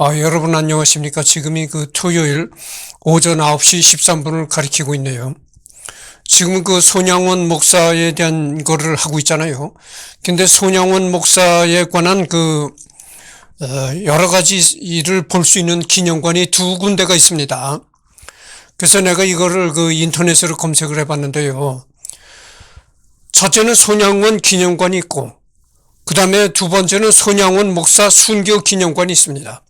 아, 여러분 안녕하십니까. 지금이 그 토요일 오전 9시 13분을 가리키고 있네요. 지금 그 손양원 목사에 대한 거를 하고 있잖아요. 근데 손양원 목사에 관한 그, 어, 여러 가지 일을 볼 수 있는 기념관이 두 군데가 있습니다. 그래서 내가 이거를 그 인터넷으로 검색을 해봤는데요. 첫째는 손양원 기념관이 있고, 그 다음에 두 번째는 손양원 목사 순교 기념관이 있습니다.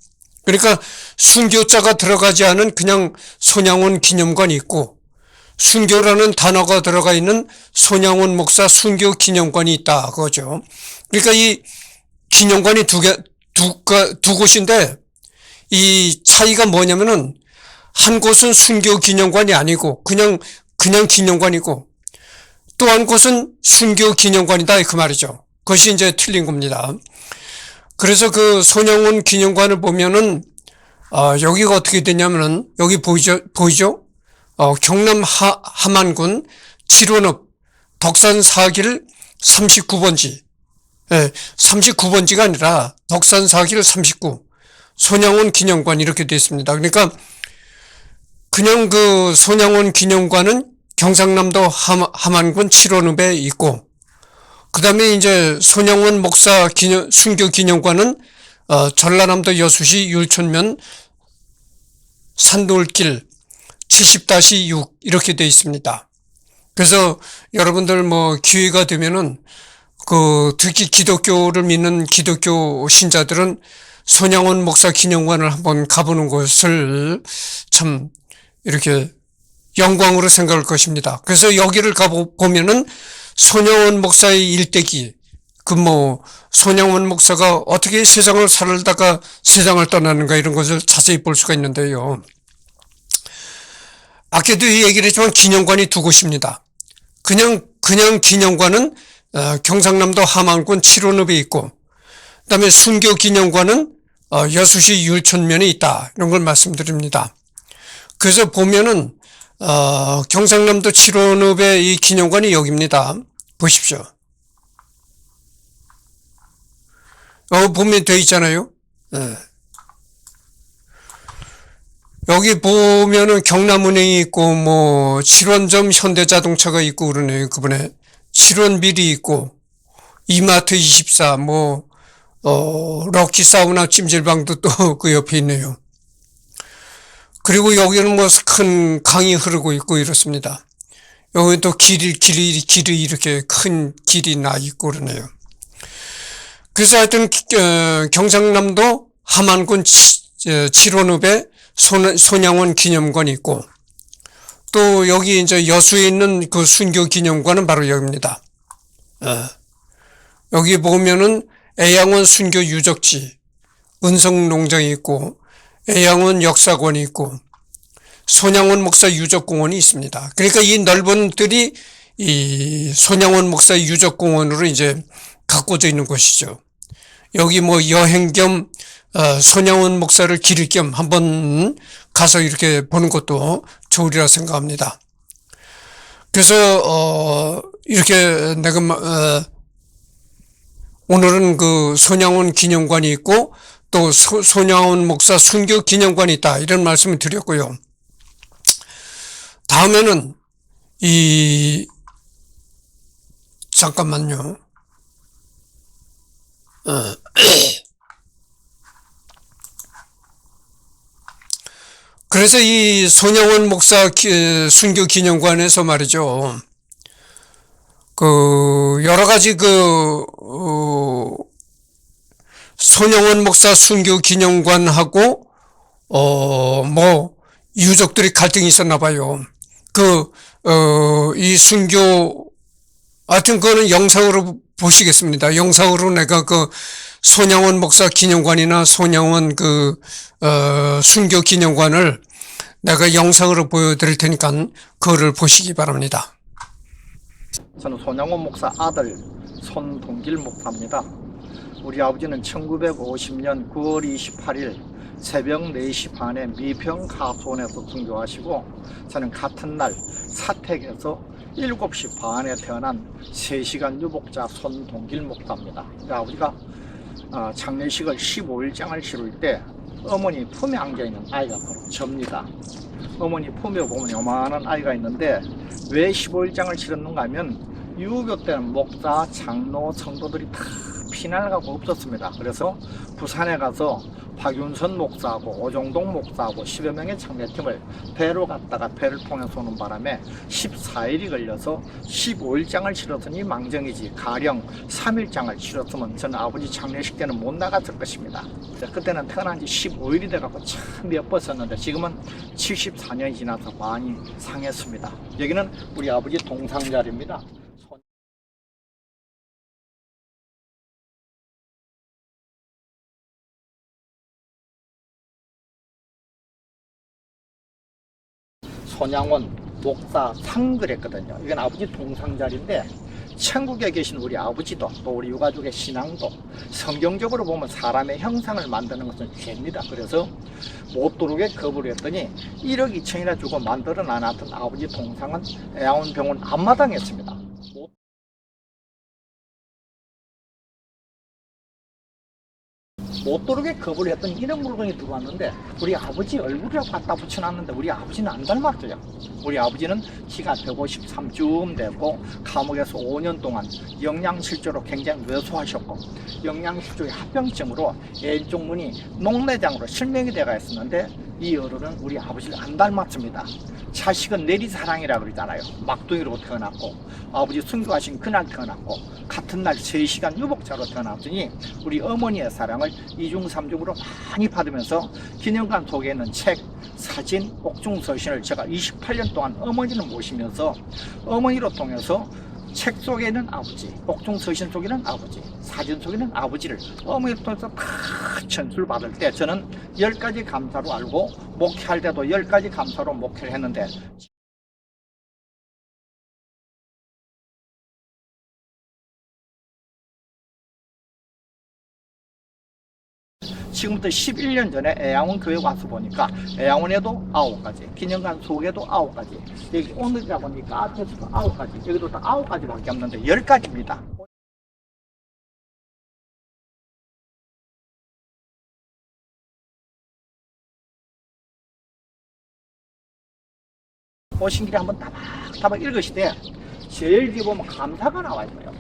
그러니까 순교자가 들어가지 않은 그냥 손양원 기념관이 있고 순교라는 단어가 들어가 있는 손양원 목사 순교 기념관이 있다 그거죠. 그러니까 이 기념관이 두 개, 두, 가- 두 곳인데 이 차이가 뭐냐면은 한 곳은 순교 기념관이 아니고 그냥 그냥 기념관이고 또 한 곳은 순교 기념관이다 그 말이죠. 그것이 이제 틀린 겁니다. 그래서 그 손영훈 기념관을 보면은 어, 여기가 어떻게 되냐면은 여기 보이죠 보이죠? 어, 경남 하, 함안군 칠원읍 덕산 4길 39번지. 예, 39번지가 아니라 덕산 4길 39 손양원 기념관 이렇게 되어 있습니다. 그러니까 그냥 그 손양원 기념관은 경상남도 함, 함안군 칠원읍에 있고 그 다음에 이제 손영원 목사 기념, 순교 기념관은 어, 전라남도 여수시 율촌면 산돌길 70-6 이렇게 되어 있습니다. 그래서 여러분들 뭐 기회가 되면은 그 특히 기독교를 믿는 기독교 신자들은 손양원 목사 기념관을 한번 가보는 것을 참 이렇게 영광으로 생각할 것입니다. 그래서 여기를 가보면은 손영원 목사의 일대기, 그 뭐, 손영원 목사가 어떻게 세상을 살다가 세상을 떠나는가 이런 것을 자세히 볼 수가 있는데요. 아까도 이 얘기를 했지만 기념관이 두 곳입니다. 그냥, 그냥 기념관은 어, 경상남도 함안군 칠원읍에 있고, 그 다음에 순교 기념관은 어, 여수시 율촌면에 있다. 이런 걸 말씀드립니다. 그래서 보면은 어, 경상남도 칠원읍의 이 기념관이 여기입니다. 보십시오. 어, 보면 돼 있잖아요. 예. 여기 보면은 경남은행이 있고, 뭐, 칠원점 현대자동차가 있고 그러네요. 그번에. 칠원비리 있고, 이마트 24, 뭐, 어, 럭키 사우나 찜질방도 또 그 옆에 있네요. 그리고 여기는 뭐 큰 강이 흐르고 있고 이렇습니다. 여기 또 길이, 길이, 길이 이렇게 큰 길이 나 있고 그러네요. 그래서 하여튼, 어, 경상남도 함안군 치- 어, 칠원읍에 손, 손양원 기념관이 있고, 또 여기 이제 여수에 있는 그 순교 기념관은 바로 여기입니다. 어, 여기 보면은 애양원 순교 유적지, 은성농장이 있고, 애양원 역사관이 있고, 손양원 목사 유적공원이 있습니다. 그러니까 이 넓은 들이 이 손양원 목사 유적공원으로 이제 가꿔져 있는 곳이죠. 여기 뭐 여행 겸 어, 손양원 목사를 기릴 겸 한번 가서 이렇게 보는 것도 좋으리라 생각합니다. 그래서 어, 이렇게 내가 마- 어, 오늘은 그 손양원 기념관이 있고 또 소, 손양원 목사 순교 기념관이 있다 이런 말씀을 드렸고요. 다음에는 이 잠깐만요. 어. 그래서 이 손영원 목사 기- 순교 기념관에서 말이죠. 그 여러 가지 그 어, 손영원 목사 순교 기념관하고 어뭐 유족들이 갈등이 있었나 봐요. 그, 어, 이 순교, 하여튼 그거는 영상으로 보시겠습니다. 영상으로 내가 그 손양원 목사 기념관이나 손양원 그, 어, 순교 기념관을 내가 영상으로 보여드릴 테니까 그거를 보시기 바랍니다. 저는 손양원 목사 아들 손동길 목사입니다. 우리 아버지는 1950년 9월 28일 새벽 4시 반에 미평 가수원에서 등교하시고 저는 같은 날 사택에서 7시 반에 태어난 3시간 유복자 손동길 목사입니다. 아버지가 어, 장례식을 15일장을 치를 때 어머니 품에 안겨 있는 아이가 바로 접니다. 어머니 품에 보면 요만한 아이가 있는데 왜 15일장을 치렀는가 하면 유교 때는 목사, 장로, 성도들이 다 피날가고 없었습니다. 그래서 부산에 가서 박윤선 목사하고 오종동 목사하고 10여 명의 청년팀을 배로 갔다가 배를 통해서 오는 바람에 14일이 걸려서 15일장을 치렀으니 망정이지 가령 3일장을 치렀으면 저는 아버지 장례식 때는 못 나갔을 것입니다. 그때는 태어난 지 15일이 돼갖고 참 예뻤었는데 지금은 74년이 지나서 많이 상했습니다. 여기는 우리 아버지 동상 자리입니다. 손- 손양원 목사 상그랬거든요. 이건 아버지 동상자리인데 천국에 계신 우리 아버지도 또 우리 유가족의 신앙도 성경적으로 보면 사람의 형상을 만드는 것은 죄입니다. 그래서 못 들어오게 거부를 했더니 1억 2천이나 주고 만들어 놔놨던 아버지 동상은 애아원병원 앞마당에 있습니다. 못 들어오게 거부를 했더니 이런 물건이 들어왔는데 우리 아버지 얼굴을 갖다 붙여놨는데 우리 아버지는 안 닮았어요. 우리 아버지는 키가 153쯤 되고 감옥에서 5년 동안 영양실조로 굉장히 왜소하셨고 영양실조의 합병증으로 왼쪽 문이 녹내장으로 실명이 돼가 있었는데 이 어른은 우리 아버지를 안 닮았습니다. 자식은 내리사랑이라 그러잖아요. 막둥이로 태어났고 아버지 순교하신 그날 태어났고 같은 날 3시간 유복자로 태어났더니 우리 어머니의 사랑을 이중삼중으로 많이 받으면서 기념관 속에 있는 책, 사진, 옥중서신을 제가 28년 동안 어머니를 모시면서 어머니로 통해서 책 속에 있는 아버지, 옥중서신 속에 있는 아버지, 사진 속에 있는 아버지를 어머니를 통해서 다 전수를 받을 때 저는 열 가지 감사로 알고 목회할 때도 열 가지 감사로 목회를 했는데 지금부터 11년 전에 애양원 교회 와서 보니까 애양원에도 아홉 가지, 기념관 속에도 아홉 가지, 여기 오늘이라 보니까 앞에서도 아홉 가지, 여기도 다 아홉 가지밖에 없는데 열 가지입니다. 오신 길에 한번 따박따박 읽으시되 제일 뒤에 보면 감사가 나와 있어요.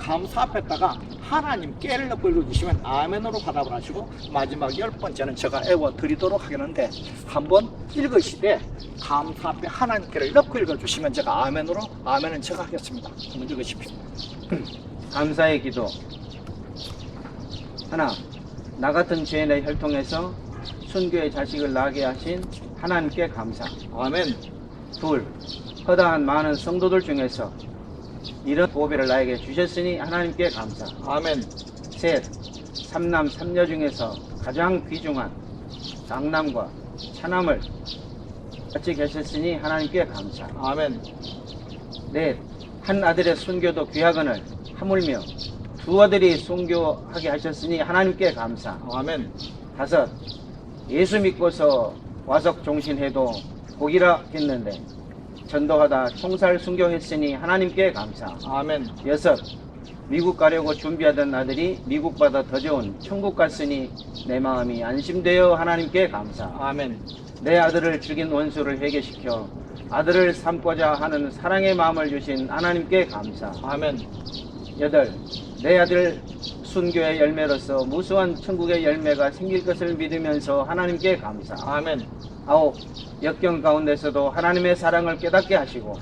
감사 앞에다가 하나님 깨를 넣고 읽어주시면 아멘으로 받아을 하시고 마지막 열 번째는 제가 애워 드리도록 하겠는데 한번 읽으시되 감사 앞에 하나님 깨를 넣고 읽어주시면 제가 아멘으로 아멘은 제가 하겠습니다. 한번 읽으십시오. 감사의 기도. 하나, 나 같은 죄인의 혈통에서 순교의 자식을 낳게 하신 하나님께 감사. 아멘. 둘, 허다한 많은 성도들 중에서 이런 보배를 나에게 주셨으니 하나님께 감사. 아멘. 셋, 삼남 삼녀 중에서 가장 귀중한 장남과 차남을 같이 계셨으니 하나님께 감사. 아멘. 넷, 한 아들의 순교도 귀하거늘 하물며 두 아들이 순교하게 하셨으니 하나님께 감사. 아멘. 다섯, 예수 믿고서 와석 종신해도 복이라 했는데 전도하다 총살 순교했으니 하나님께 감사. 아멘. 여섯, 미국 가려고 준비하던 아들이 미국보다 더 좋은 천국 갔으니 내 마음이 안심되어 하나님께 감사. 아멘. 내 아들을 죽인 원수를 회개시켜 아들을 삼고자 하는 사랑의 마음을 주신 하나님께 감사. 아멘. 여덟, 내 아들 순교의 열매로서 무수한 천국의 열매가 생길 것을 믿으면서 하나님께 감사. 아멘. 아홉, 역경 가운데서도 하나님의 사랑을 깨닫게 하시고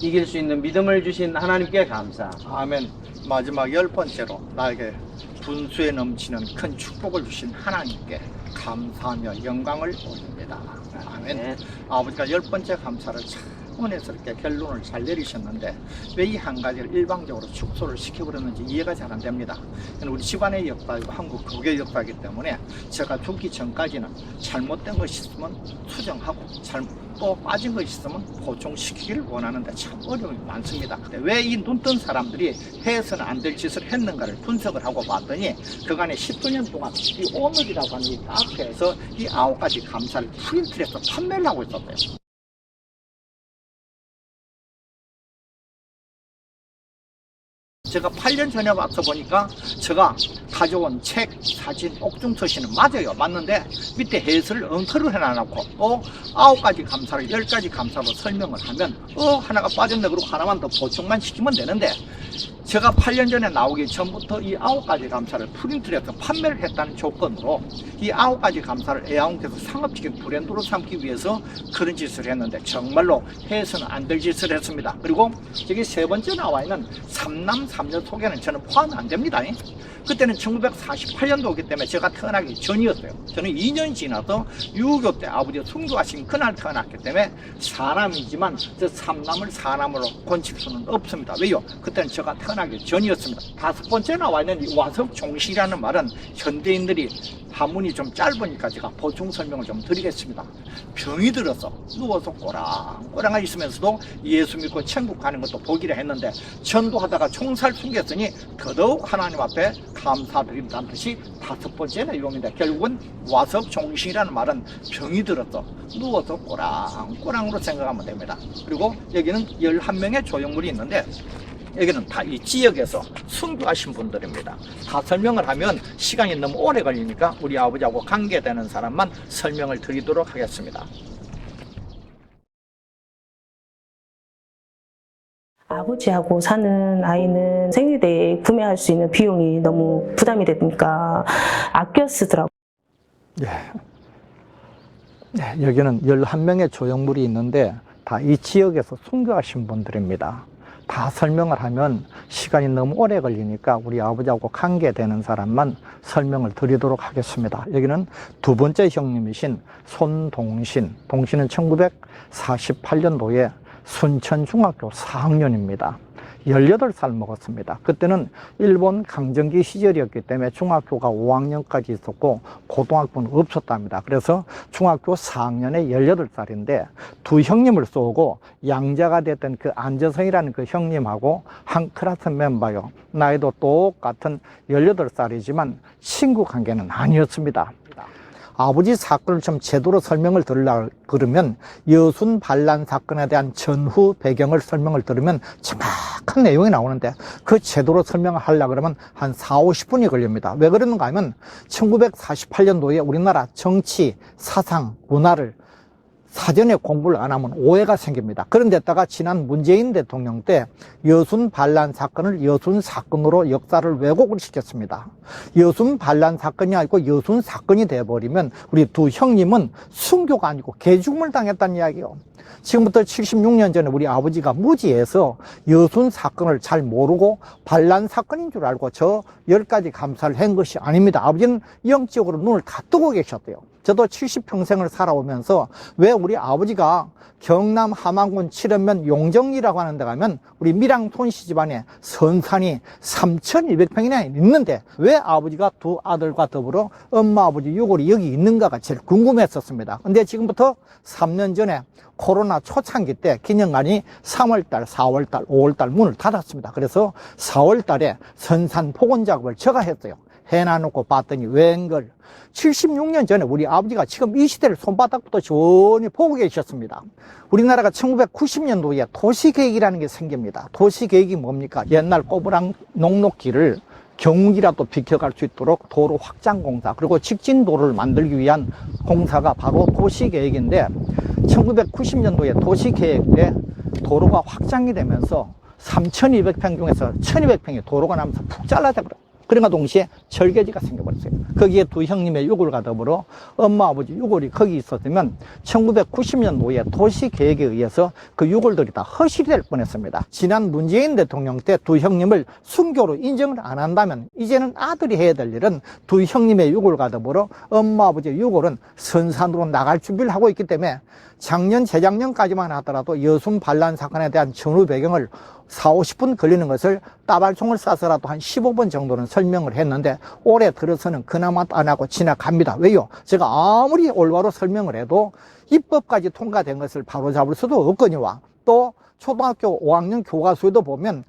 이길 수 있는 믿음을 주신 하나님께 감사. 아멘. 마지막 열 번째로 나에게 분수에 넘치는 큰 축복을 주신 하나님께 감사하며 영광을 올립니다. 아멘. 네. 아버지가 열 번째 감사를 참 은혜스럽게 결론을 잘 내리셨는데 왜 이 한 가지를 일방적으로 축소를 시켜버렸는지 이해가 잘 안 됩니다. 우리 집안의 역사이고 한국 국의 역사이기 때문에 제가 죽기 전까지는 잘못된 것이 있으면 수정하고 잘못 또 빠진 것이 있으면 보충시키기를 원하는데 참 어려움이 많습니다. 왜 이 눈뜬 사람들이 해서는 안 될 짓을 했는가를 분석을 하고 봤더니 그간에 10수년 동안 이 오늘이라고 하는 이 카페에서 이 아홉 가지 감사를 프린트를 해서 판매를 하고 있었대요. 제가 8년 전에 와서 보니까 제가 가져온 책, 사진, 옥중 서신은 맞아요. 맞는데 밑에 해설을 엉터리로 해놔놓고 또 아홉 가지 감사를 열 가지 감사로 설명을 하면 어 하나가 빠졌네 그러고 하나만 더 보충만 시키면 되는데 제가 8년 전에 나오기 전부터 이 아홉 가지 감사를 프린트를 해서 판매를 했다는 조건으로 이 아홉 가지 감사를 애아웅께서 상업적인 브랜드로 삼기 위해서 그런 짓을 했는데 정말로 해서는 안 될 짓을 했습니다. 그리고 저기 세 번째 나와 있는 삼남 삼녀 속에는 저는 포함이 안 됩니다. 그때는 1948년도이기 때문에 제가 태어나기 전이었어요. 저는 2년 지나서 유교 때 아버지가 순교하신 그날 태어났기 때문에 사람이지만 저 삼남을 사람으로 건칠 수는 없습니다. 왜요? 그때는 제가 태어나기 전이었습니다. 다섯 번째 나와 있는 이 와석 종시라는 말은 현대인들이 한문이 좀 짧으니까 제가 보충 설명을 좀 드리겠습니다. 병이 들어서 누워서 꼬랑꼬랑하 있으면서도 예수 믿고 천국 가는 것도 보기를 했는데 전도하다가 총살 숨겼으니 더더욱 하나님 앞에 감사드린다는 뜻이 다섯 번째 내용인데 결국은 와석 종신이라는 말은 병이 들어서 누워서 꼬랑꼬랑으로 생각하면 됩니다. 그리고 여기는 11명의 조형물이 있는데 여기는 다 이 지역에서 순교하신 분들입니다. 다 설명을 하면 시간이 너무 오래 걸리니까 우리 아버지하고 관계되는 사람만 설명을 드리도록 하겠습니다. 아버지하고 사는 아이는 생리대 구매할 수 있는 비용이 너무 부담이 되니까 아껴 쓰더라고요. 예. 네, 여기는 11명의 조형물이 있는데 다 이 지역에서 순교하신 분들입니다. 다 설명을 하면 시간이 너무 오래 걸리니까 우리 아버지하고 관계되는 사람만 설명을 드리도록 하겠습니다. 여기는 두 번째 형님이신 손동신. 동신은 1948년도에 순천중학교 4학년입니다. 18살 먹었습니다. 그때는 일본 강점기 시절이었기 때문에 중학교가 5학년까지 있었고 고등학교는 없었답니다. 그래서 중학교 4학년에 18살인데 두 형님을 쏘고 양자가 됐던 그 안재성이라는 그 형님하고 한 클래스 멤버요. 나이도 똑같은 18살이지만 친구 관계는 아니었습니다. 아버지 사건을 좀 제대로 설명을 들으려 그러면 여순 반란 사건에 대한 전후 배경을 설명을 들으면 정확한 내용이 나오는데 그 제대로 설명을 하려 그러면 한 4, 50분이 걸립니다. 왜 그러는가 하면 1948년도에 우리나라 정치, 사상, 문화를 사전에 공부를 안 하면 오해가 생깁니다. 그런데다가 지난 문재인 대통령 때 여순 반란 사건을 여순 사건으로 역사를 왜곡을 시켰습니다. 여순 반란 사건이 아니고 여순 사건이 돼버리면 우리 두 형님은 순교가 아니고 개죽음을 당했다는 이야기요. 지금부터 76년 전에 우리 아버지가 무지해서 여순 사건을 잘 모르고 반란 사건인 줄 알고 저 열 가지 감사를 한 것이 아닙니다. 아버지는 영적으로 눈을 다 뜨고 계셨대요. 저도 70평생을 살아오면서 왜 우리 아버지가 경남 함안군 칠연면 용정리라고 하는 데 가면 우리 밀양 톤씨 집안에 선산이 3,200평이나 있는데 왜 아버지가 두 아들과 더불어 엄마 아버지 유골이 여기 있는가가 제일 궁금했었습니다. 근데 지금부터 3년 전에 코로나 초창기 때 기념관이 3월달, 4월달, 5월달 문을 닫았습니다. 그래서 4월달에 선산 복원 작업을 제가 했어요. 해놔놓고 봤더니 웬걸 76년 전에 우리 아버지가 지금 이 시대를 손바닥부터 시원히 보고 계셨습니다. 우리나라가 1990년도에 도시계획이라는 게 생깁니다. 도시계획이 뭡니까? 옛날 꼬부랑 녹록길을 경운이라도 비켜갈 수 있도록 도로 확장 공사 그리고 직진도로를 만들기 위한 공사가 바로 도시계획인데 1990년도에 도시계획 때 도로가 확장이 되면서 3,200평 중에서 1,200평이 도로가 나면서 푹 잘라져 버려요. 그러나 동시에 절개지가 생겨버렸어요. 거기에 두 형님의 유골과 더불어 엄마 아버지 유골이 거기 있었으면 1990년도에 도시계획에 의해서 그 유골들이 다 허실이 될 뻔했습니다. 지난 문재인 대통령 때 두 형님을 순교로 인정을 안 한다면 이제는 아들이 해야 될 일은 두 형님의 유골과 더불어 엄마 아버지의 유골은 선산으로 나갈 준비를 하고 있기 때문에 작년 재작년까지만 하더라도 여순 반란 사건에 대한 전후 배경을 4, 50분 걸리는 것을 따발총을 쏴서라도 한 15분 정도는 설명을 했는데 올해 들어서는 그나마 안 하고 지나갑니다. 왜요? 제가 아무리 올바로 설명을 해도 입법까지 통과된 것을 바로잡을 수도 없거니와 또 초등학교 5학년 교과서에도 보면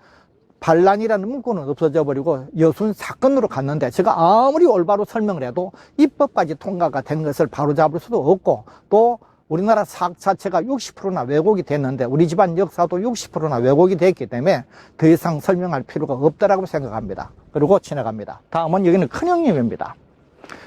반란이라는 문구는 없어져 버리고 여순 사건으로 갔는데 제가 아무리 올바로 설명을 해도 입법까지 통과가 된 것을 바로잡을 수도 없고 또 우리나라 사학 자체가 60%나 왜곡이 됐는데 우리 집안 역사도 60%나 왜곡이 됐기 때문에 더 이상 설명할 필요가 없다라고 생각합니다. 그리고 지나갑니다. 다음은 여기는 큰형님입니다.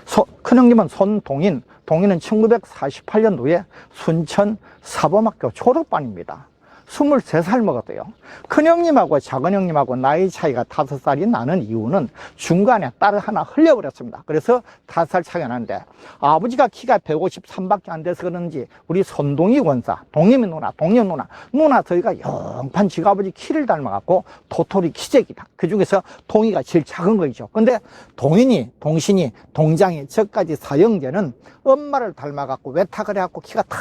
소- 큰형님은 손동인, 동인은 1948년도에 순천 사범학교 졸업반입니다. 23살 먹었대요. 큰형님하고 작은형님하고 나이 차이가 5살이 나는 이유는 중간에 딸을 하나 흘려버렸습니다. 그래서 5살 차이가 나는데 아버지가 키가 153밖에 안 돼서 그런지 우리 손동희 원사, 동임이 누나, 동년 누나, 누나 저희가 영판 지가 아버지 키를 닮아갖고 도토리 키재기다. 그 중에서 동이가 제일 작은 거이죠. 근데 동인이, 동신이, 동장이, 저까지 사형제는 엄마를 닮아갖고 외탁을 해갖고 키가 다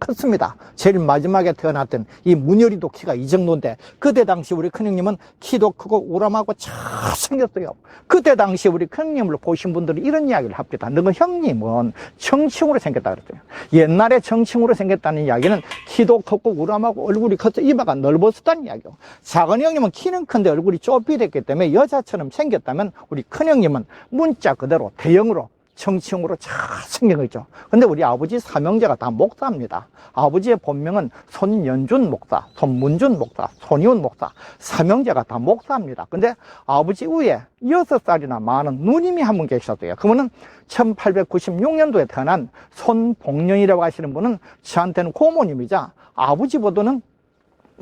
컸습니다. 제일 마지막에 태어났던 이 문열이도 키가 이 정도인데 그때 당시 우리 큰형님은 키도 크고 우람하고 잘생겼어요. 그때 당시 우리 큰형님을 보신 분들이 이런 이야기를 합니다. 너그 형님은 정칭으로 생겼다 그랬어요. 옛날에 정칭으로 생겼다는 이야기는 키도 컸고 우람하고 얼굴이 컸어 이마가 넓었었다는 이야기요. 작은 형님은 키는 큰데 얼굴이 좁히됐기 때문에 여자처럼 생겼다면 우리 큰형님은 문자 그대로 대형으로 정치형으로 잘 생긴 거죠. 근데 우리 아버지 삼형제가 다 목사입니다. 아버지의 본명은 손연준 목사, 손문준 목사, 손이훈 목사, 삼형제가 다 목사입니다. 근데 아버지 위에 여섯 살이나 많은 누님이 한 분 계셨어요. 그분은 1896년도에 태어난 손봉년이라고 하시는 분은 저한테는 고모님이자 아버지보다는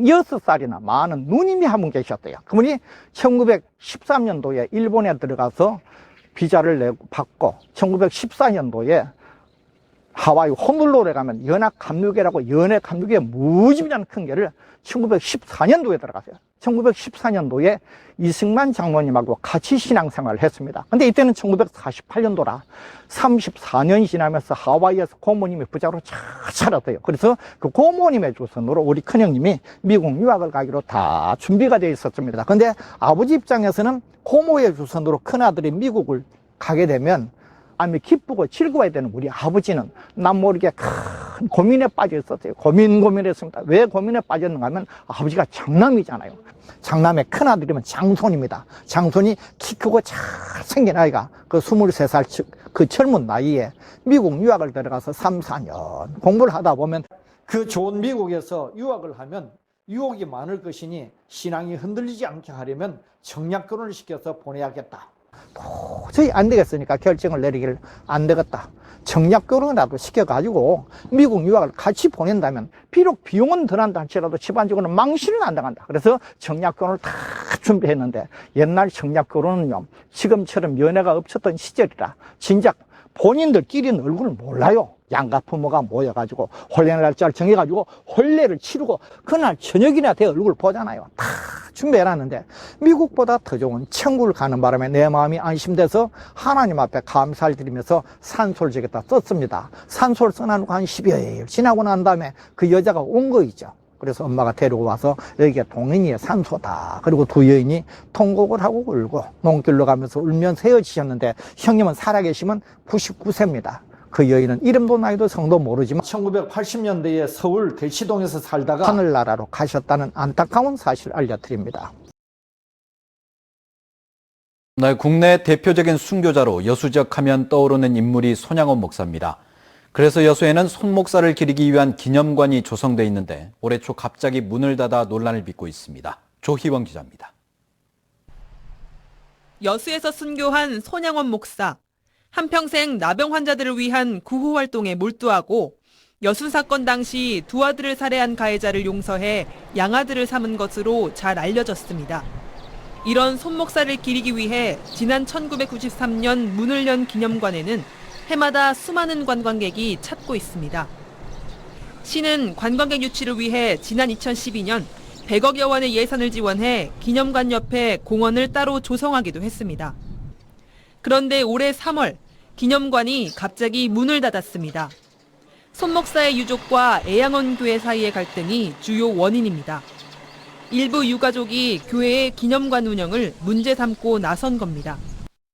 여섯 살이나 많은 누님이 한 분 계셨대요. 그분이 1913년도에 일본에 들어가서 비자를 내고 받고 1914년도에 하와이 호놀루에 가면 연합 감류계라고 연해 감류계 무지무지한 큰 개를 1914년도에 들어갔어요. 1914년도에 이승만 장로님하고 같이 신앙생활을 했습니다. 근데 이때는 1948년도라 34년이 지나면서 하와이에서 고모님이 부자로 잘 살았어요. 그래서 그 고모님의 조선으로 우리 큰형님이 미국 유학을 가기로 다 준비가 되어 있었습니다. 근데 아버지 입장에서는 고모의 조선으로 큰아들이 미국을 가게 되면 아니 기쁘고 즐거워야 되는 우리 아버지는 남 모르게 큰 고민에 빠져 있었어요. 고민 고민했습니다. 왜 고민에 빠졌는가 하면 아버지가 장남이잖아요. 장남의 큰아들이면 장손입니다. 장손이 키 크고 잘생긴 아이가 그 23살 즉, 그 젊은 나이에 미국 유학을 들어가서 3, 4년 공부를 하다 보면 그 좋은 미국에서 유학을 하면 유혹이 많을 것이니 신앙이 흔들리지 않게 하려면 결혼을 시켜서 보내야겠다. 도저히 안 되겠으니까 결정을 내리기를 안 되겠다. 정략 결혼이라도 시켜가지고 미국 유학을 같이 보낸다면 비록 비용은 덜한다 할지라도 집안적으로는 망신은 안 당한다. 그래서 정략 결혼을 다 준비했는데 옛날 정략 결혼은요 지금처럼 연애가 없었던 시절이라 진작 본인들끼리는 얼굴을 몰라요. 양가 부모가 모여가지고 혼례 날짜를 정해가지고 혼례를 치르고 그날 저녁이나 돼 얼굴 보잖아요. 다 준비해놨는데 미국보다 더 좋은 천국을 가는 바람에 내 마음이 안심돼서 하나님 앞에 감사를 드리면서 산소를 저기다 썼습니다. 산소를 써놔놓고 한 10여일 지나고 난 다음에 그 여자가 온 거이죠. 그래서 엄마가 데리고 와서 여기가 동인이의 산소다. 그리고 두 여인이 통곡을 하고 울고 농길로 가면서 울면서 헤어지셨는데 형님은 살아계시면 99세입니다. 그 여인은 이름도 나이도 성도 모르지만 1980년대에 서울 대치동에서 살다가 하늘나라로 가셨다는 안타까운 사실 알려드립니다. 네, 국내 대표적인 순교자로 여수적 하면 떠오르는 인물이 손양원 목사입니다. 그래서 여수에는 손 목사를 기리기 위한 기념관이 조성돼 있는데 올해 초 갑자기 문을 닫아 논란을 빚고 있습니다. 조희원 기자입니다. 여수에서 순교한 손양원 목사. 한평생 나병 환자들을 위한 구호 활동에 몰두하고 여순 사건 당시 두 아들을 살해한 가해자를 용서해 양아들을 삼은 것으로 잘 알려졌습니다. 이런 손 목사를 기리기 위해 지난 1993년 문을 연 기념관에는 해마다 수많은 관광객이 찾고 있습니다. 시는 관광객 유치를 위해 지난 2012년 100억여 원의 예산을 지원해 기념관 옆에 공원을 따로 조성하기도 했습니다. 그런데 올해 3월 기념관이 갑자기 문을 닫았습니다. 손 목사의 유족과 애양원 교회 사이의 갈등이 주요 원인입니다. 일부 유가족이 교회의 기념관 운영을 문제 삼고 나선 겁니다.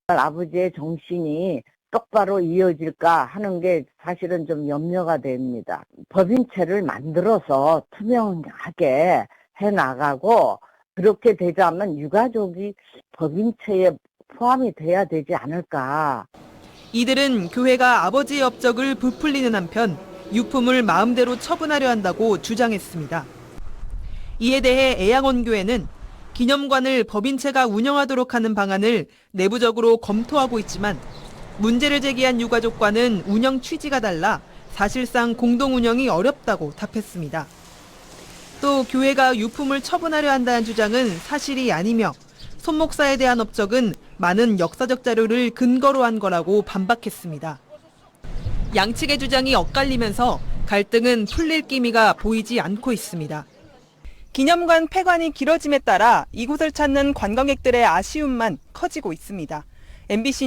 아버지의 정신이 똑바로 이어질까 하는 게 사실은 좀 염려가 됩니다. 법인체를 만들어서 투명하게 해 나가고 그렇게 되자면 유가족이 법인체에 포함이 돼야 되지 않을까. 이들은 교회가 아버지의 업적을 부풀리는 한편 유품을 마음대로 처분하려 한다고 주장했습니다. 이에 대해 애양원교회는 기념관을 법인체가 운영하도록 하는 방안을 내부적으로 검토하고 있지만 문제를 제기한 유가족과는 운영 취지가 달라 사실상 공동 운영이 어렵다고 답했습니다. 또 교회가 유품을 처분하려 한다는 주장은 사실이 아니며 손 목사에 대한 업적은 많은 역사적 자료를 근거로 한 거라고 반박했습니다. 양측의 주장이 엇갈리면서 갈등은 풀릴 기미가 보이지 않고 있습니다. 기념관 폐관이 길어짐에 따라 이곳을 찾는 관광객들의 아쉬움만 커지고 있습니다. MBC